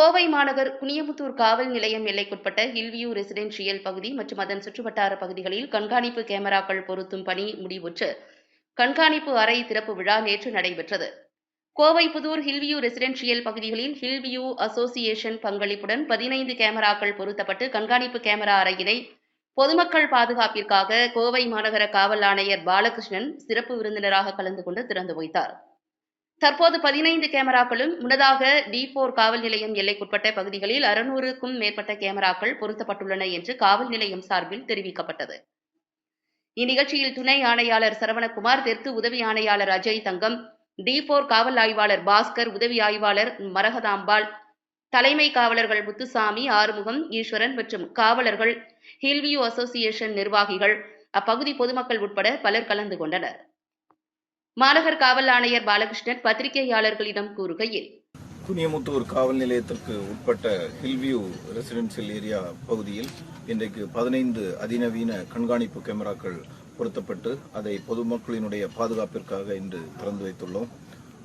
கோவை மாநகர் குனியமுத்தூர் காவல் நிலையம் எல்லைக்குட்பட்ட ஹில்வியூ ரெசிடென்ஷியல் பகுதி மற்றும் அதன் சுற்றுவட்டார பகுதிகளில் கண்காணிப்பு கேமராக்கள் பொருத்தும் பணி முடிவுற்று கண்காணிப்பு அறை திறப்பு விழா நேற்று நடைபெற்றது. கோவை புதூர் ஹில்வியூ ரெசிடென்ஷியல் பகுதிகளில் ஹில்வியூ அசோசியேஷன் பங்களிப்புடன் பதினைந்து கேமராக்கள் பொருத்தப்பட்டு கண்காணிப்பு கேமரா அறையினை பொதுமக்கள் பாதுகாப்பிற்காக கோவை மாநகர காவல் ஆணையர் பாலகிருஷ்ணன் சிறப்பு விருந்தினராக கலந்து கொண்டு திறந்து வைத்தார். தற்போது பதினைந்து கேமராக்களும் முன்னதாக டி போர் காவல் நிலையம் எல்லைக்குட்பட்ட பகுதிகளில் அறுநூறுக்கும் மேற்பட்ட கேமராக்கள் பொருத்தப்பட்டுள்ளன என்று காவல் நிலையம் சார்பில் தெரிவிக்கப்பட்டது. இந்நிகழ்ச்சியில் துணை ஆணையாளர் சரவணகுமார் தெற்கு உதவி ஆணையாளர் அஜய் தங்கம் டி போர் காவல் ஆய்வாளர் பாஸ்கர் உதவி ஆய்வாளர் மரகதாம்பாள் தலைமை காவலர்கள் முத்துசாமி ஆறுமுகம் ஈஸ்வரன் மற்றும் காவலர்கள் ஹில்வியூ அசோசியேஷன் நிர்வாகிகள் அப்பகுதி பொதுமக்கள் உட்பட பலர் கலந்து கொண்டனர். மாநகர் காவல் ஆணையர் பாலகிருஷ்ணன் பத்திரிகையாளர்களிடம் கூறுகையில் குனியமுத்தூர் காவல் நிலையத்திற்கு உட்பட்ட ஹில்வியூ ரெசிடென்சியல் ஏரியா பகுதியில் இன்றைக்கு பதினைந்து அதிநவீன கண்காணிப்பு கேமராக்கள் பொருத்தப்பட்டு அதை பொதுமக்களினுடைய பாதுகாப்பிற்காக இன்று திறந்து வைத்துள்ளோம்.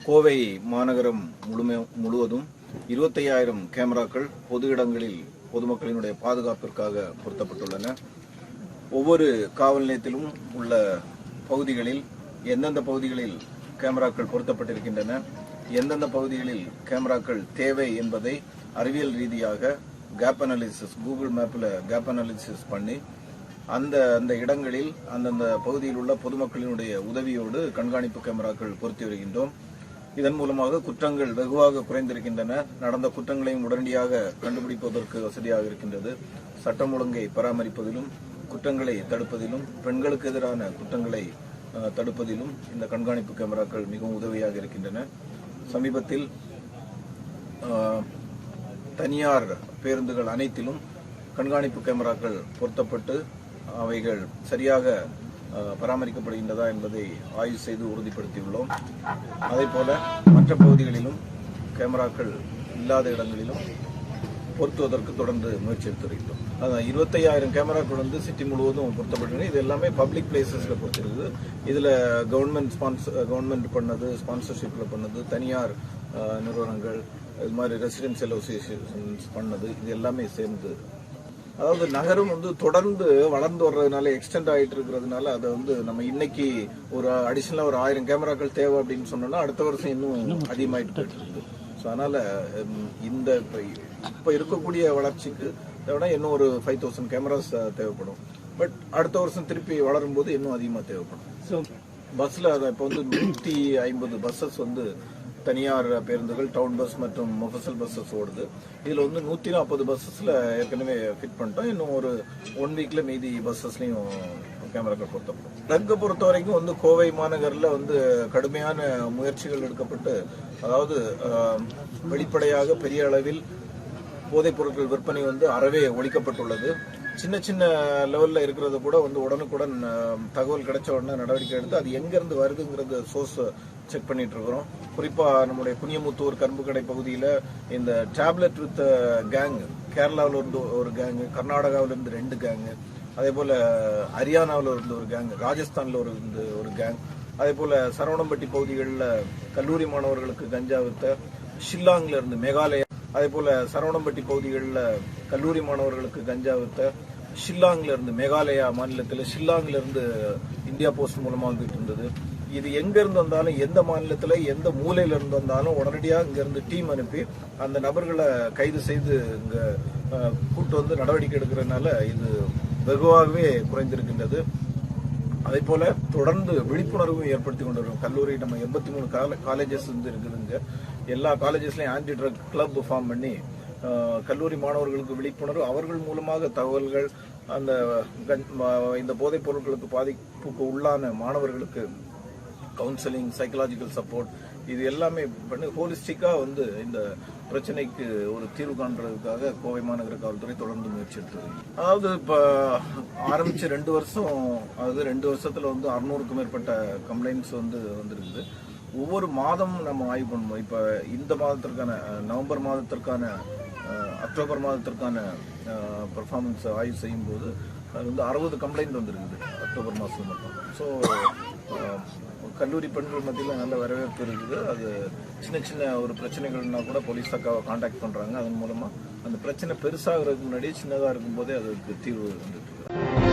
கோவை மாநகரம் முழுமை முழுவதும் இருபத்தையாயிரம் கேமராக்கள் பொது இடங்களில் பொதுமக்களினுடைய பாதுகாப்பிற்காக பொருத்தப்பட்டுள்ளன. ஒவ்வொரு காவல் நிலையத்திலும் உள்ள பகுதிகளில் எந்தெந்த பகுதிகளில் கேமராக்கள் பொருத்தப்பட்டிருக்கின்றன எந்தெந்த பகுதிகளில் கேமராக்கள் தேவை என்பதை அறிவியல் ரீதியாக கேப் அனாலிசிஸ் கூகுள் மேப்பில் கேப் அனாலிசிஸ் பண்ணி அந்த அந்த இடங்களில் அந்தந்த பகுதியில் உள்ள பொதுமக்களினுடைய உதவியோடு கண்காணிப்பு கேமராக்கள் பொருத்தி வருகின்றோம். இதன் மூலமாக குற்றங்கள் வெகுவாக குறைந்திருக்கின்றன. நடந்த குற்றங்களையும் உடனடியாக கண்டுபிடிப்பதற்கு வசதியாக இருக்கின்றது. சட்டம் ஒழுங்கை பராமரிப்பதிலும் குற்றங்களை தடுப்பதிலும் பெண்களுக்கு எதிரான குற்றங்களை தடுப்பதிலும் இந்த கண்காணிப்பு கேமராக்கள் மிகவும் உதவியாக இருக்கின்றன. சமீபத்தில் தனியார் பேருந்துகள் அனைத்திலும் கண்காணிப்பு கேமராக்கள் பொருத்தப்பட்டு அவைகள் சரியாக பராமரிக்கப்படுகின்றதா என்பதை ஆய்வு செய்து உறுதிப்படுத்தியுள்ளோம். அதே போல மற்ற பகுதிகளிலும் கேமராக்கள் இல்லாத இடங்களிலும் பொருத்துவதற்கு தொடர்ந்து முயற்சி எடுத்து வருகின்றோம். அதான் இருபத்தையாயிரம் கேமராக்கள் வந்து சிட்டி முழுவதும் பொருத்தப்பட்டிருக்கு இது எல்லாமே பப்ளிக் பிளேசஸ்ல பொறுத்திருக்குது இதுல கவர்மெண்ட் ஸ்பான்சர் கவர்மெண்ட் பண்ணது ஸ்பான்சர்ஷிப்ல பண்ணது தனியார் நிறுவனங்கள் இது மாதிரி ரெசிடென்சியல் அசோசியேஷன்ஸ் பண்ணது இது எல்லாமே சேர்ந்து. அதாவது நகரம் வந்து தொடர்ந்து வளர்ந்து வர்றதுனால எக்ஸ்டெண்ட் ஆயிட்டு இருக்கிறதுனால அதை வந்து நம்ம இன்னைக்கு ஒரு அடிஷனலா ஒரு ஆயிரம் கேமராக்கள் தேவை அப்படின்னு சொன்னோம்னா அடுத்த வருஷம் இன்னும் அதிகமாயிட்டு போயிட்டு இருக்கு. ஸோ அதனால இந்த இப்ப இப்ப இருக்கக்கூடிய வளர்ச்சிக்கு தேவைன்னா இன்னும் ஒரு ஃபைவ் தௌசண்ட் கேமராஸ் தேவைப்படும். பட் அடுத்த வருஷம் திருப்பி வளரும் போது இன்னும் அதிகமாக தேவைப்படும். ஸோ பஸ்ல அதை இப்போ வந்து நூற்றி ஐம்பது பஸ்ஸஸ் வந்து தனியார் பேருந்துகள் டவுன் பஸ் மற்றும் மொஃபசல் பஸ்ஸஸ் ஓடுது. இதுல வந்து நூத்தி நாற்பது பஸ்ஸஸ்ல ஏற்கனவே ஃபிட் பண்ணிட்டோம். இன்னும் ஒரு ஒன் வீக்ல மீதி பஸ்ஸஸ்லயும் கேமராக்கள் பொருத்தப்படும். அங்கே பொறுத்த வரைக்கும் வந்து கோவை மாநகரில் வந்து கடுமையான முயற்சிகள் எடுக்கப்பட்டு அதாவது வெளிப்படையாக பெரிய அளவில் போதைப் பொருட்கள் விற்பனை வந்து அறவே ஒழிக்கப்பட்டுள்ளது. சின்ன சின்ன லெவலில் இருக்கிறது கூட வந்து உடனுக்குடன் தகவல் கிடைச்ச உடனே நடவடிக்கை எடுத்து அது எங்கேருந்து வருதுங்கிறத வருதுங்கிறது சோர்ஸ் செக் பண்ணிட்டு இருக்கிறோம். குறிப்பாக நம்முடைய குனியமுத்தூர் கரும்புக்கடை பகுதியில் இந்த டேப்லெட் வித் கேங் கேரளாவில் இருந்து ஒரு கேங்கு கர்நாடகாவிலேருந்து ரெண்டு கேங்கு அதே போல ஹரியானாவில் இருந்து ஒரு கேங் ராஜஸ்தானில் ஒரு இருந்து ஒரு கேங் அதே போல சரவணம்பட்டி பகுதிகளில் கல்லூரி மாணவர்களுக்கு கஞ்சா வித்த ஷில்லாங்ல இருந்து மேகாலயா அதே போல சரவணம்பட்டி பகுதிகளில் கல்லூரி மாணவர்களுக்கு கஞ்சா வித்த ஷில்லாங்ல இருந்து மேகாலயா மாநிலத்தில் ஷில்லாங்ல இருந்து இந்தியா போஸ்ட் மூலமாக வந்துட்டு இருந்தது. இது எங்கேருந்து வந்தாலும் எந்த மாநிலத்தில் எந்த மூலையில இருந்து வந்தாலும் உடனடியாக இங்கேருந்து டீம் அனுப்பி அந்த நபர்களை கைது செய்து இங்கே கூட்டு வந்து நடவடிக்கை எடுக்கிறதுனால இது வெகுவாகவே குறைந்திருக்கின்றது. அதே போல தொடர்ந்து விழிப்புணர்வும் ஏற்படுத்தி கொண்டு வரும் கல்லூரி நம்ம எண்பத்தி மூணு காலேஜஸ் வந்து இருக்குதுங்க. எல்லா காலேஜஸ்லையும் ஆன்டி ட்ரக் கிளப் ஃபார்ம் பண்ணி கல்லூரி மாணவர்களுக்கு விழிப்புணர்வு அவர்கள் மூலமாக தகவல்கள் அந்த கஞ்- இந்த போதைப் பொருட்களுக்கு பாதிப்புக்கு உள்ளான மாணவர்களுக்கு கவுன்சிலிங் சைக்கலாஜிக்கல் சப்போர்ட் இது எல்லாமே பண்ணி ஹோலிஸ்டிக்காக வந்து இந்த பிரச்சனைக்கு ஒரு தீர்வு காண்றதுக்காக கோவை மாநகர காவல்துறை தொடர்ந்து முயற்சி எடுத்து அதாவது இப்போ ஆரம்பித்த ரெண்டு வருஷம் அதாவது ரெண்டு வருஷத்தில் வந்து அறுநூறுக்கும் மேற்பட்ட கம்ப்ளைண்ட்ஸ் வந்து வந்திருக்குது. ஒவ்வொரு மாதம் நம்ம ஆய்வு பண்ணுவோம். இப்போ இந்த மாதத்திற்கான நவம்பர் மாதத்திற்கான அக்டோபர் மாதத்திற்கான பர்ஃபார்மன்ஸ் ஆய்வு செய்யும்போது அது வந்து அறுபது கம்ப்ளைண்ட் வந்திருக்குது அக்டோபர் மாதம் மட்டும். ஸோ கல்லூரி பெண்கள் மத்தியில் நல்ல வரவேற்பு இருக்குது. அது சின்ன சின்ன ஒரு பிரச்சனைகள்னா கூட போலீஸ் அக்காவை காண்டாக்ட் பண்ணுறாங்க அதன் மூலமாக அந்த பிரச்சனை பெருசாகிறதுக்கு முன்னாடியே சின்னதாக இருக்கும்போதே அதுக்கு தீர்வு வந்துட்டு